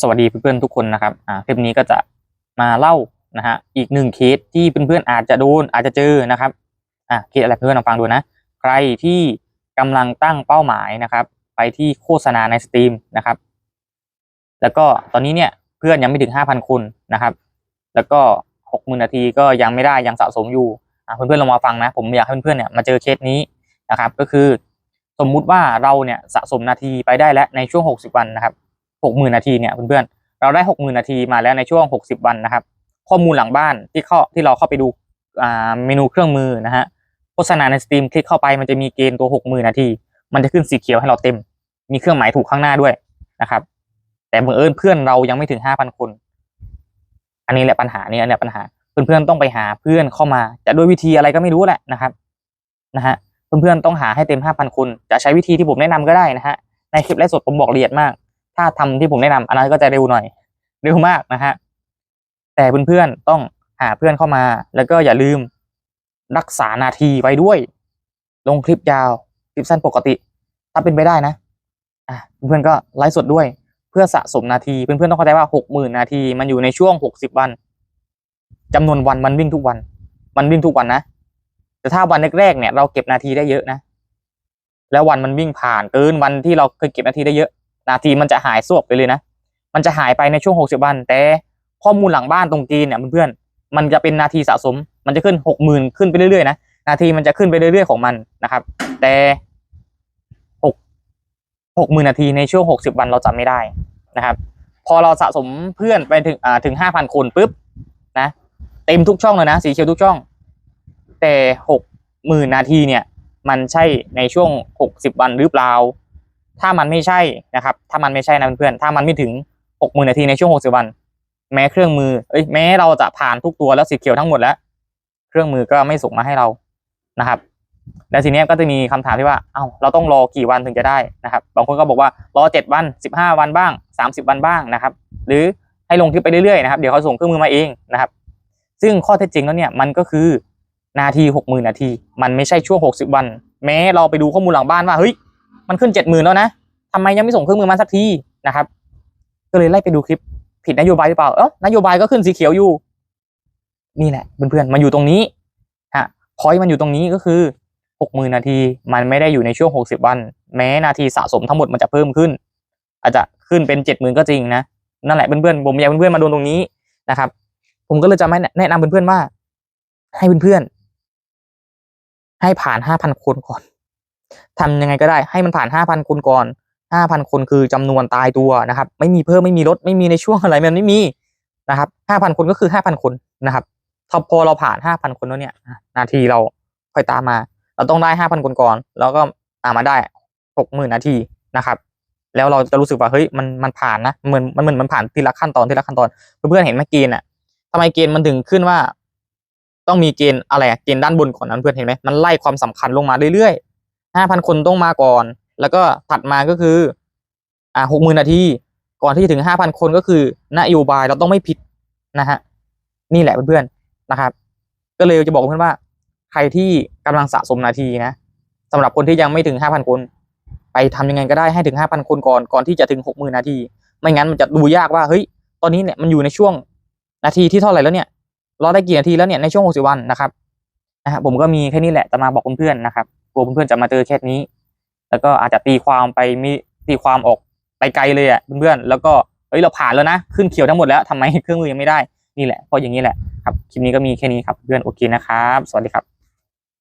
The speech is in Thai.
สวัสดีเพื่อนๆทุกคนนะครับอ่าคลิปนี้ก็จะมาเล่านะฮะอีกหนึ่งเคสที่เพื่อนๆอาจจะโดนอาจจะเจอนะครับอ่าเคสอะไรเพื่อนๆลองฟังดูนะ ใครที่กำลังตั้งเป้าหมายนะครับ ไปที่โฆษณาในสตรีมนะครับ แล้วก็ตอนนี้เนี่ยเพื่อนยังไม่ถึงห้าพันคนนะครับ แล้วก็หกหมื่นนาทีก็ยังไม่ได้ยังสะสมอยู่อ่าเพื่อนๆลองมาฟังนะ ผมอยากให้เพื่อนๆเนี่ยมาเจอเคสนี้นะครับ ก็คือ สมมุติว่าเราเนี่ยสะสมนาทีไปได้แล้วในช่วงหกสิบวันนะครับ หกหมื่นนาทีเนี่ยเพื่อนๆเราได้หกหมื่นนาทีมาแล้วในช่วงหกสิบวันนะครับ ข้อมูลหลังบ้านที่เข้าที่เราเข้าไปดูอ่าเมนูเครื่องมือนะฮะโฆษณาในสตรีมคลิกเข้าไปมันจะมีเกณฑ์ตัวหกหมื่นนาที มันจะขึ้นสีเขียวให้เราเต็ม มีเครื่องหมายถูกข้างหน้าด้วยนะครับ แต่บังเอิญเพื่อนเรายังไม่ถึงห้าพันคน อันนี้แหละปัญหานี่อันนี้ปัญหาเพื่อนๆต้องไปหาเพื่อนเข้ามา จะด้วยวิธีอะไรก็ไม่รู้แหละนะครับนะฮะเพื่อนๆต้องหาให้เต็มห้าพันคน จะใช้วิธีที่ผมแนะนำก็ได้นะฮะในคลิปไลฟ์สดผมบอกละเอียดมาก ถ้าทำที่ผมแนะนำอันนั้นก็จะเร็วหน่อย เร็วมากนะฮะ แต่เพื่อนๆต้องหาเพื่อนเข้ามา แล้วก็อย่าลืมรักษานาทีไว้ด้วย ลงคลิปยาว คลิปสั้นปกติ ถ้าเป็นไปได้นะ อะเพื่อนๆก็ไลฟ์สดด้วย เพื่อสะสมนาที เพื่อนๆต้องเข้าใจว่าหกหมื่นนาที มันอยู่ในช่วงหกสิบวันจำนวนวันมันวิ่งทุกวัน มันวิ่งทุกวันนะ แต่ถ้าวันแรกๆเนี่ยเราเก็บนาทีได้เยอะนะ แล้ววันมันวิ่งผ่านเกินวันที่เราเคยเก็บนาทีได้เยอะ นาทีมันจะหายสวบไปเลยนะ มันจะหายไปในช่วงหกสิบวัน แต่ข้อมูลหลังบ้านตรงจีนเนี่ยเพื่อนๆมันจะเป็นนาทีสะสม มันจะขึ้นหกหมื่นขึ้นไปเรื่อยๆนะ นาทีมันจะขึ้นไปเรื่อยๆของมันนะครับ แต่หกหกหมื่นนาทีในช่วงหกสิบวันเราจำไม่ได้นะครับ พอเราสะสมเพื่อนไปถึงอ่าถึงห้าพันคนปุ๊บนะเต็มทุกช่องเลยนะสีเขียวทุกช่อง แต่หกหมื่นนาทีเนี่ยมันใช่ในช่วงหกสิบวันหรือเปล่า ถ้ามันไม่ใช่นะครับ ถ้ามันไม่ใช่นะเพื่อนๆถ้ามันไม่ถึงหกหมื่นนาทีในช่วงหกสิบวัน แม้เครื่องมือเอ้ยแม้เราจะผ่านทุกตัวแล้วสีเขียวทั้งหมดแล้ว เครื่องมือก็ไม่ส่งมาให้เรานะครับ แล้วทีนี้ก็จะมีคำถามที่ว่าเอ้าเราต้องรอกี่วันถึงจะได้นะครับ บางคนก็บอกว่ารอเจ็ดวันสิบห้าวันบ้างสามสิบวันบ้างนะครับ หรือให้ลงคลิปไปเรื่อยๆนะครับเดี๋ยวเขาส่งเครื่องมือมาเองนะครับ ซึ่งข้อเท็จจริงแล้วเนี่ยมันก็คือนาทีหกหมื่นนาที มันไม่ใช่ช่วงหกสิบวัน แม้เราไปดูข้อมูลหลังบ้านว่าเฮ้ย มันขึ้นเจ็ดหมื่นแล้วนะทำไมยังไม่ส่งเครื่องมือมาสักทีนะครับ ก็เลยไล่ไปดูคลิปผิดนโยบายหรือเปล่าเออนโยบายก็ขึ้นสีเขียวอยู่ นี่แหละเพื่อนๆมันอยู่ตรงนี้ฮะพอยมันอยู่ตรงนี้ก็คือหกหมื่นนาทีมันไม่ได้อยู่ในช่วงหกสิบวัน แม้นาทีสะสมทั้งหมดมันจะเพิ่มขึ้น อาจจะขึ้นเป็นเจ็ดหมื่นก็จริงนะนั่นแหละเพื่อนๆผมอยากเพื่อนๆมาโดนตรงนี้นะครับ ผมก็เลยจะไม่แนะนำเพื่อนๆว่า ให้เพื่อนๆให้ผ่านห้าพันคนก่อน ทำยังไงก็ได้ให้มันผ่านห้าพันคนก่อนห้าพันคนคือจำนวนตายตัวนะครับ ไม่มีเพิ่มไม่มีลดไม่มีในช่วงอะไรมันไม่มีนะครับห้าพันคนก็คือห้าพันคนนะครับถ้าพอเราผ่านห้าพันคนแล้วเนี่ยนาทีเราค่อยตามมา เราต้องได้ห้าพันคนก่อน แล้วก็ามาได้หกหมื่นาทีนะครับแล้วเราจะรู้สึกว่าเฮ้ยมันมันผ่านนะเหมือนมันเหมือนมันผ่านทีละขั้นตอนทีละขั้นตอน เพื่อนๆเห็นไหมเกณฑ์อะทำไมเกณฑ์มันถึงขึ้นว่า ต้องมีเกณฑ์อะไรเกณฑ์ด้านบนก่อนนั้นเพื่อนเห็นไหมมันไล่ความสำคัญลงมาเรื่อยๆ ห้าพันคนต้องมาก่อน แล้วก็ถัดมาก็คือ อ่าหกหมื่นนาทีก่อนที่จะถึงห้าพันคนก็คือนโยบายเราต้องไม่ผิดนะฮะนี่แหละเพื่อนๆนะครับ ก็เลยจะบอกเพื่อนว่า ใครที่กำลังสะสมนาทีนะสำหรับคนที่ยังไม่ถึงห้าพันคน ไปทำยังไงก็ได้ให้ถึงห้าพันคนก่อนก่อนที่จะถึงหกหมื่นนาที ไม่งั้นมันจะดูยากว่าเฮ้ยตอนนี้เนี่ยมันอยู่ในช่วงนาทีที่เท่าไหร่แล้วเนี่ยรอได้กี่นาทีแล้วเนี่ยในช่วงหกสิบวันนะครับนะฮะผมก็มีแค่นี้แหละจะมาบอกเพื่อนๆนะครับ ลัวเพื่อนๆจะมาเจอแค่นี้ แล้วก็อาจจะตีความไปมีตีความออกไปไกลเลยอะเพื่อนๆแล้วก็เฮ้ยเราผ่านแล้วนะขึ้นเขียวทั้งหมดแล้วทำไมเครื่องมือยังไม่ได้นี่แหละเพราะอย่างนี้แหละครับคลิปนี้ก็มีแค่นี้ครับเพื่อนโอเคนะครับ สวัสดีครับ